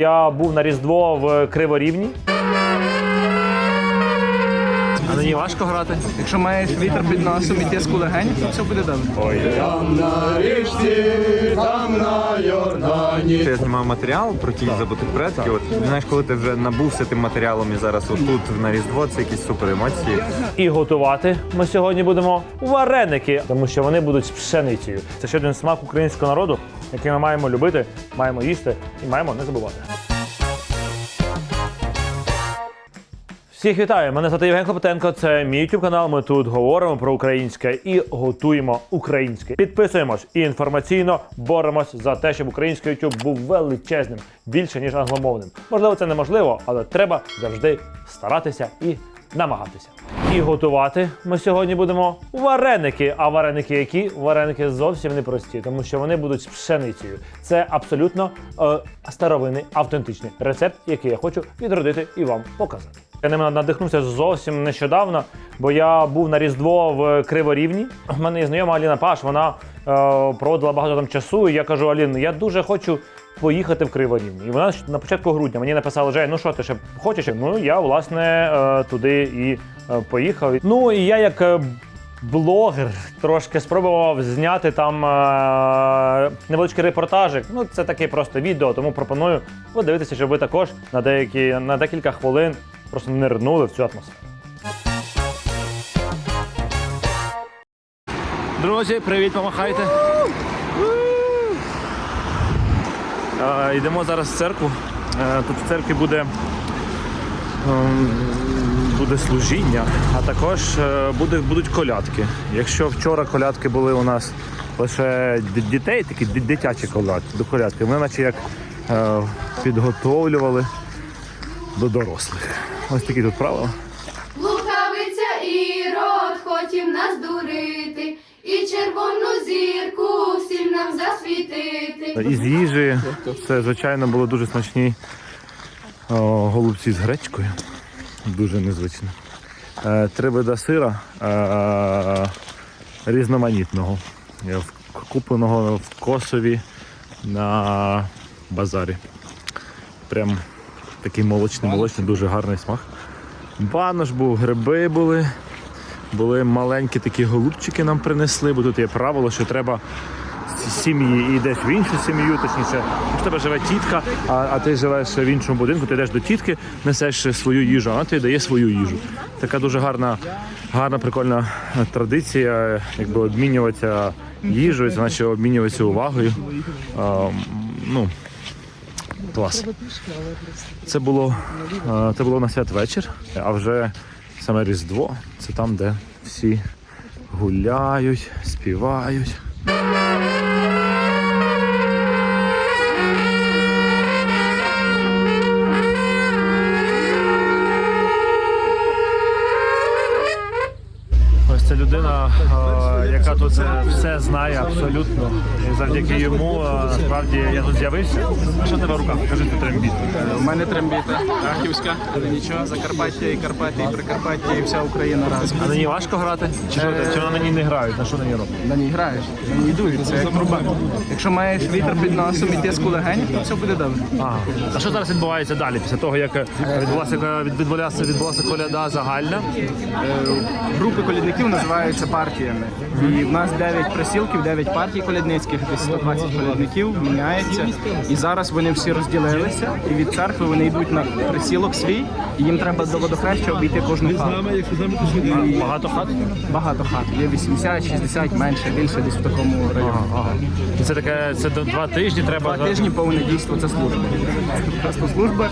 Я був на Різдво в Криворівні. А на ній важко грати. Якщо маєш вітер під носом і тиску легень, то все буде добре. Я знімав матеріал про тих забутих предків. От знаєш, коли ти вже набувся тим матеріалом і зараз отут на Різдво, це якісь супер емоції. І готувати ми сьогодні будемо вареники, тому що вони будуть з пшеницею. Це ще один смак українського народу, який ми маємо любити, маємо їсти і маємо не забувати. Всіх вітаю! Мене звати Євген Клопотенко. Це мій YouTube канал. Ми тут говоримо про українське і готуємо українське. Підписуємось і інформаційно боремось за те, щоб український YouTube був величезним, більше ніж англомовним. Можливо, це неможливо, але треба завжди старатися і намагатися. І готувати ми сьогодні будемо вареники. А вареники які? Вареники зовсім не прості, тому що вони будуть з пшеницею. Це абсолютно е, старовинний автентичний рецепт, який я хочу відродити і вам показати. Я ним надихнувся зовсім нещодавно, бо я був на Різдво в Криворівні. У мене є знайома Аліна Паш, вона е, проводила багато там часу. І я кажу, Алін, я дуже хочу поїхати в Криворівні. І вона на початку грудня мені написала, Жень, ну що ти ще хочеш? Ну я власне е, туди і е, поїхав. Ну і я як. е, Блогер трошки спробував зняти там е- невеличкий репортажик. Ну, це таке просто відео, тому пропоную подивитися, щоб ви також на деякі на декілька хвилин просто нирнули в цю атмосферу. Друзі, привіт, помахайте. Е, Йдемо зараз в церкву. Е, Тут в церкві буде, ем, буде служіння, а також е, буде, будуть колядки. Якщо вчора колядки були у нас лише дітей, такі дитячі колядки, до колядки, ми наче як е, підготовлювали до дорослих. Ось такі тут правила. Лукавиця Ірод хотів нас дурити, і червону зірку всім нам засвітити. Із їжі це, звичайно, були дуже смачні о, голубці з гречкою. Дуже незвично. Е, три вида сира е, різноманітного, е, купленого в Косові на базарі. Прям такий молочний, молочний, дуже гарний смак. Банош був, гриби були. Були маленькі такі голубчики нам принесли, бо тут є правило, що треба сім'ї і йдеш в іншу сім'ю, точніше, в тебе живе тітка, а, а ти живеш в іншому будинку, ти йдеш до тітки, несеш свою їжу, а вона тобі дає свою їжу. Така дуже гарна, гарна, прикольна традиція, якби обмінюватися їжею, наче обмінюватися увагою. А, ну, клас. Це було, е, це було на святвечір, а вже саме Різдво це там, де всі гуляють, співають. Ось це людина, е, яка тут все знає абсолютно. Завдяки йому е, насправді я тут з'явився. А що тебе в руках? Кажи ти трембіт. У мене трембіта, Рахівська, але нічого, Закарпаття і Карпати, і Прикарпаття, і вся Україна разом. А на ній важко грати? Чи, що, чи на ній не грають? На що на ній роблять? На ній граєш, на ній дують, це як труба. Якщо маєш вітер під носом і тиску легень, то все буде добре. Ага. А що зараз відбувається далі? Після того, як е, відбулася, відбулася, відбулася коляда загальна? Групи колядників називаються партіями. І в нас 9 присілків, 9 партій колядницьких, десь 120 колядників міняється. І зараз вони всі розділилися, і від церкви вони йдуть на присілок свій, і їм треба до водохреща обійти кожну хату. Багато хат? Багато хат. Є 80, 60, менше, більше десь в такому районі. Ага. І це таке, це до- два тижні треба. Два тижні повне дійство це служба. Просто служба,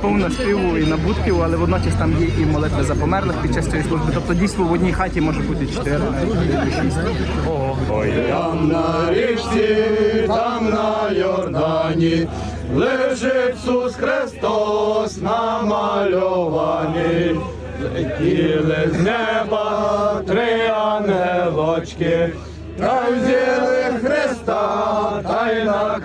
повна співу і набутків, але водночас там є і молитви за померлих під час цієї служби. Тобто дійство в одній хаті може бути чотири, навіть шість. Ого. Там на річці, там на Йордані, лежить Ісус Христос намальований. Летіли з неба три ангелочки, та взяли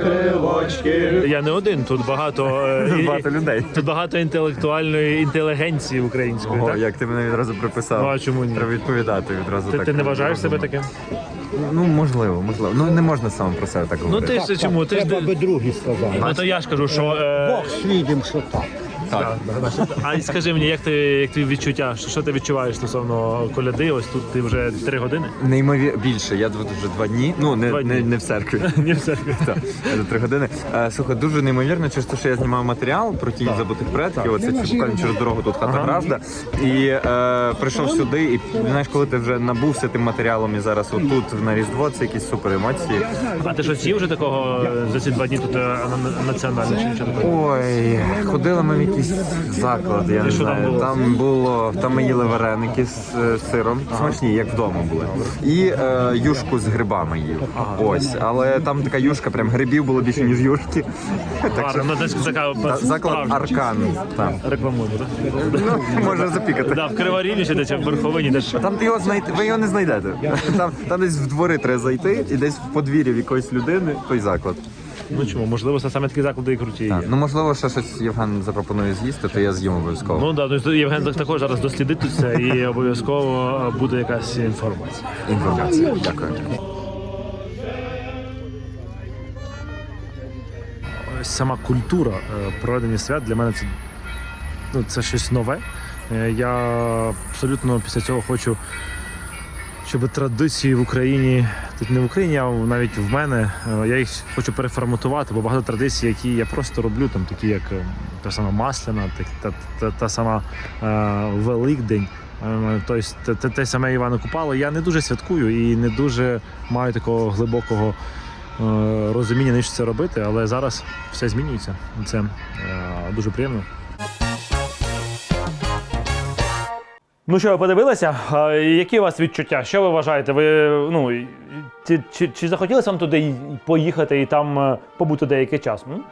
Стрілочки. Я не один, тут багато, е, Багато людей. Тут багато інтелектуальної інтелігенції української. О, так? як ти мене відразу приписав. Ну, а чому ні? Треба відповідати відразу Ти, так. ти не вважаєш себе таким? Ну, можливо, можливо. Ну не можна саме про себе так Ну говорити. ти ж чому? Ти ж Треба би другі сказали. ну то я ж кажу, що е, Бог свідім, що так. Так. а і скажи мені, як ти як твої відчуття? Що, що ти відчуваєш стосовно коляди? Ось тут ти вже три години? Неймовірно більше. Я тут вже два дні. Ну не, Два дні. не, не в церкві. Ні, все. Так, за три години. Е, Слухай, дуже неймовірно, через те, що я знімав матеріал про тінь забутих предків. Оце ці буквально через дорогу тут хата Гражда. І е, прийшов сюди, і знаєш, коли ти вже набувся тим матеріалом і зараз отут на Різдво, це якісь супер емоції. А ти щось їв вже такого за ці два дні тут е, на- національне чи нічого такого? Ой, ходили ми в якийсь заклад, я не знаю. Там було, там ми їли вареники з е, сиром, смачні, як вдома були. І е, юшку з грибами їв. Ось, але там така юшка, прям грибів було більше, ніж юшки. Так що Гарно, десь така та- заклад справжня. Аркан. Там. Рекламуємо, так? Ну, може запікати. Да, в Криворівні чи десь в Верховині десь. Там ти його знайти, ви його не знайдете. Там, там десь в двори треба зайти і десь в подвір'ї в якоїсь людини той заклад. Ну чому, можливо, це саме такі заклади і круті. Так. є. Ну можливо, ще щось Євген запропонує з'їсти, то я з'їм обов'язково. Ну да, тобто Євген також зараз дослідить це і обов'язково буде якась інформація. Інформація. Дякую. Ось сама культура е, проведення свят для мене це, ну, це щось нове. Е, Я абсолютно після цього хочу, щоб традиції в Україні, тут не в Україні, а навіть в мене, е, я їх хочу переформатувати, бо багато традицій, які я просто роблю, там такі як е, та сама Масляна, та, та, та сама е, Великдень. Тобто те, те, саме Івана Купала, я не дуже святкую і не дуже маю такого глибокого розуміння, навіщо це робити, але зараз все змінюється. Це дуже приємно. Ну що, ви подивилися? Які у вас відчуття? Що ви вважаєте? Ви ну чи, чи, чи захотілося вам туди поїхати і там е, побути деякий час? М?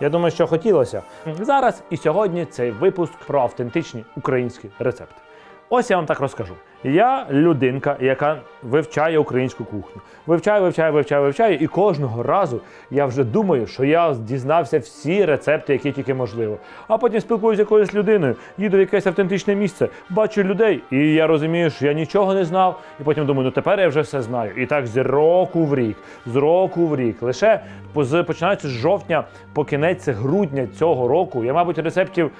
Я думаю, що хотілося. Зараз і сьогодні цей випуск про автентичні українські рецепти. Ось я вам так розкажу. Я людинка, яка вивчає українську кухню. Вивчаю, вивчаю, вивчаю, вивчаю, і кожного разу я вже думаю, що я дізнався всі рецепти, які тільки можливо. А потім спілкуюся з якоюсь людиною, їду в якесь автентичне місце, бачу людей, і я розумію, що я нічого не знав. І потім думаю, ну тепер я вже все знаю. І так з року в рік, з року в рік. Лише починаючи з жовтня по кінець грудня цього року, я, мабуть, рецептів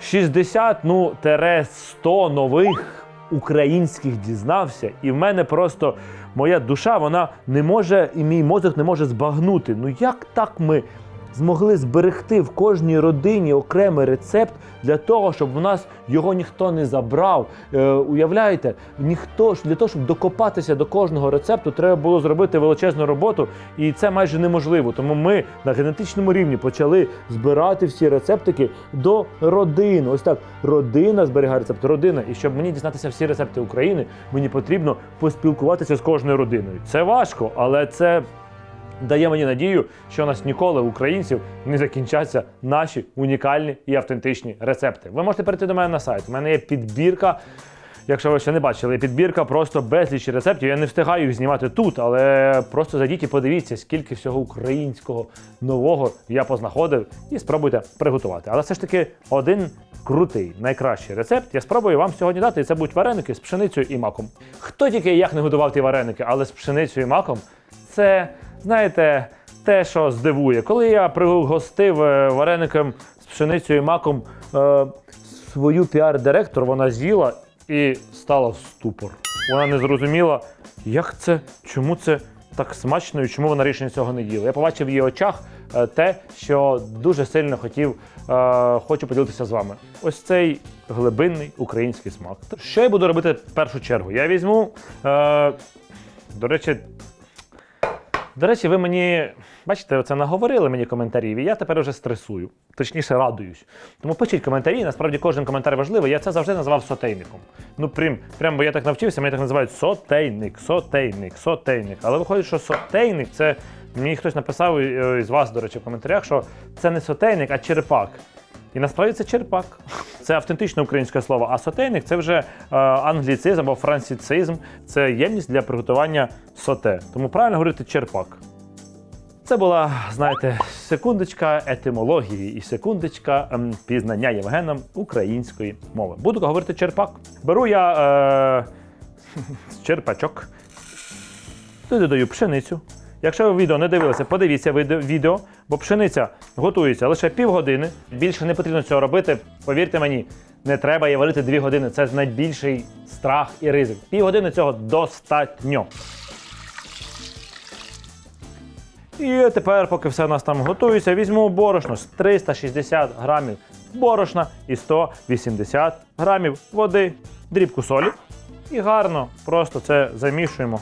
60, ну, тере 100 нових українських дізнався, і в мене просто моя душа, вона не може, і мій мозок не може збагнути. Ну як так ми змогли зберегти в кожній родині окремий рецепт для того, щоб в нас його ніхто не забрав? Е, уявляєте, ніхто ж для того, щоб докопатися до кожного рецепту, треба було зробити величезну роботу, і це майже неможливо. Тому ми на генетичному рівні почали збирати всі рецептики до родини. Ось так, родина зберігає рецепти, родина. І щоб мені дізнатися всі рецепти України, мені потрібно поспілкуватися з кожною родиною. Це важко, але це дає мені надію, що у нас ніколи у українців не закінчаться наші унікальні і автентичні рецепти. Ви можете перейти до мене на сайт. У мене є підбірка. Якщо ви ще не бачили, підбірка просто безліч рецептів. Я не встигаю їх знімати тут, але просто зайдіть і подивіться, скільки всього українського нового я познаходив, і спробуйте приготувати. Але все ж таки один крутий, найкращий рецепт я спробую вам сьогодні дати. Це будуть вареники з пшеницею і маком. Хто тільки як не готував ті вареники, але з пшеницею і маком, це знаєте, те, що здивує. Коли я пригостив е, вареником з пшеницею і маком е, свою піар-директор, вона з'їла і стала в ступор. Вона не зрозуміла, як це, чому це так смачно і чому вона рішення цього не їла. Я побачив в її очах е, те, що дуже сильно хотів, е, хочу поділитися з вами. Ось цей глибинний український смак. Що я буду робити в першу чергу? Я візьму, е, до речі, до речі, ви мені бачите, оце наговорили мені коментарів, і я тепер вже стресую, точніше радуюсь. Тому пишіть коментарі. Насправді кожен коментар важливий. Я це завжди називав сотейником. Ну прям, прям бо я так навчився, мене так називають сотейник, сотейник, сотейник. Але виходить, що сотейник це мені хтось написав е, із вас, до речі, в коментарях, що це не сотейник, а черпак. І насправді це черпак. Це автентичне українське слово. А сотейник це вже е, англіцизм або францицизм. Це ємність для приготування соте. Тому правильно говорити черпак. Це була, знаєте, секундочка етимології і секундочка ем, пізнання Євгеном української мови. Буду говорити черпак. Беру я е, черпачок, туди додаю пшеницю. Якщо ви відео не дивилися, подивіться відео- бо пшениця готується лише півгодини. Більше не потрібно цього робити. Повірте мені, не треба її варити дві години. Це найбільший страх і ризик. Півгодини цього достатньо. І тепер, поки все у нас там готується, візьму борошно з 360 грамів борошна і 180 грамів води, дрібку солі. І гарно просто це замішуємо.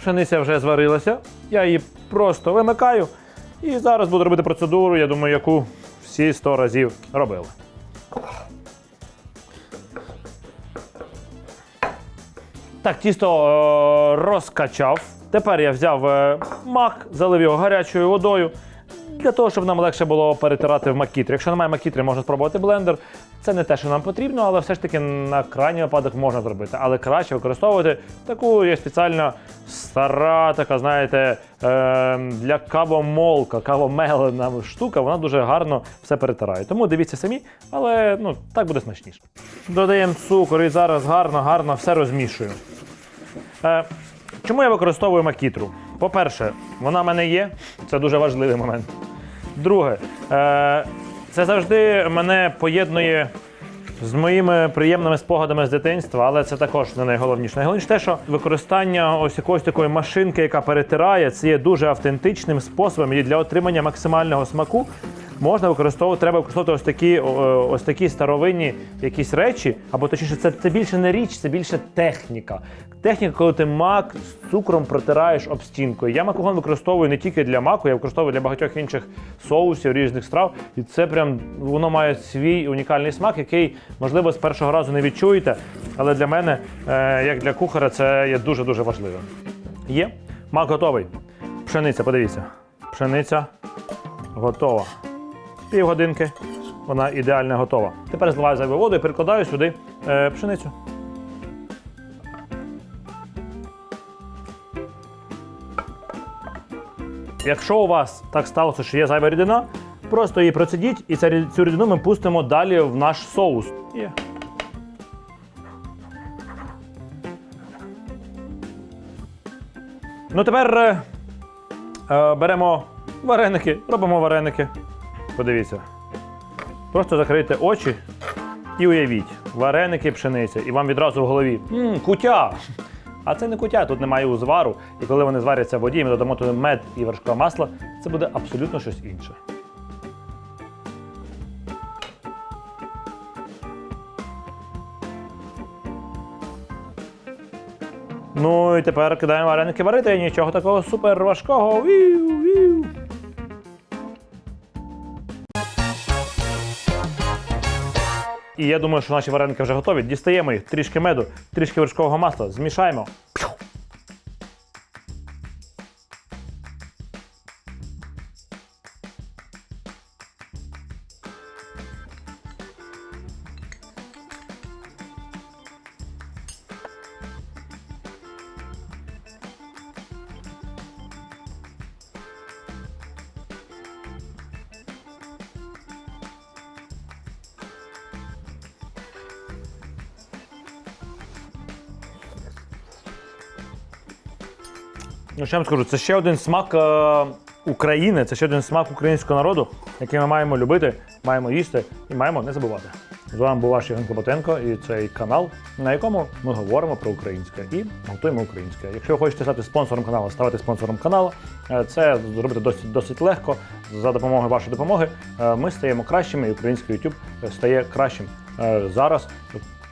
Пшениця вже зварилася, я її просто вимикаю. І зараз буду робити процедуру, я думаю, яку всі 100 разів робили. Так, тісто е, розкачав. Тепер я взяв е, мак, залив його гарячою водою. Для того, щоб нам легше було перетирати в макітрі. Якщо немає макітри, можна спробувати блендер. Це не те, що нам потрібно, але все ж таки на крайній випадок можна зробити. Але краще використовувати таку є спеціальна стара, така, знаєте, е, для кавомолка, кавомелена штука, вона дуже гарно все перетирає. Тому дивіться самі, але ну, так буде смачніше. Додаємо цукор і зараз гарно, гарно все розмішую. Е, чому я використовую макітру? По-перше, вона в мене є, це дуже важливий момент. Друге, е, це завжди мене поєднує з моїми приємними спогадами з дитинства, але це також не найголовніше. Найголовніше те, що використання ось якоїсь такої машинки, яка перетирає, це є дуже автентичним способом і для отримання максимального смаку. Можна використовувати, треба використовувати ось такі, ось такі старовинні якісь речі, або точніше, це, це більше не річ, це більше техніка. Техніка, коли ти мак з цукром протираєш об стінку. Я макогон використовую не тільки для маку, я використовую для багатьох інших соусів, різних страв. І це прям воно має свій унікальний смак, який, можливо, з першого разу не відчуєте. Але для мене, е, як для кухаря, це є дуже-дуже важливим. Є. Мак готовий. Пшениця, подивіться. Пшениця готова. Півгодинки. Вона ідеально готова. Тепер зливаю зайву воду і перекладаю сюди е, пшеницю. Якщо у вас так сталося, що є зайва рідина, просто її процедіть, і цю рідину ми пустимо далі в наш соус. Є. Ну тепер е, е, беремо вареники, робимо вареники. Подивіться. Просто закрийте очі і уявіть, вареники, пшениця, і вам відразу в голові мм, кутя. А це не кутя, тут немає узвару. І коли вони зваряться в воді, ми додамо туди мед і вершкове масло, це буде абсолютно щось інше. Ну і тепер кидаємо вареники варити, нічого такого супер важкого. Віу, віу. І я думаю, що наші вареники вже готові. Дістаємо їх, трішки меду, трішки вершкового масла, змішаємо. Ну, я вам скажу, це ще один смак е, України, це ще один смак українського народу, який ми маємо любити, маємо їсти і маємо не забувати. З вами був ваш Євген Клопотенко і цей канал, на якому ми говоримо про українське і готуємо українське. Якщо ви хочете стати спонсором каналу, ставати спонсором каналу, е, це зробити досить, досить легко. За допомогою вашої допомоги е, ми стаємо кращими, і український YouTube стає кращим. Е, Зараз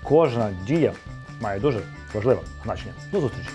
кожна дія має дуже важливе значення. До зустрічі!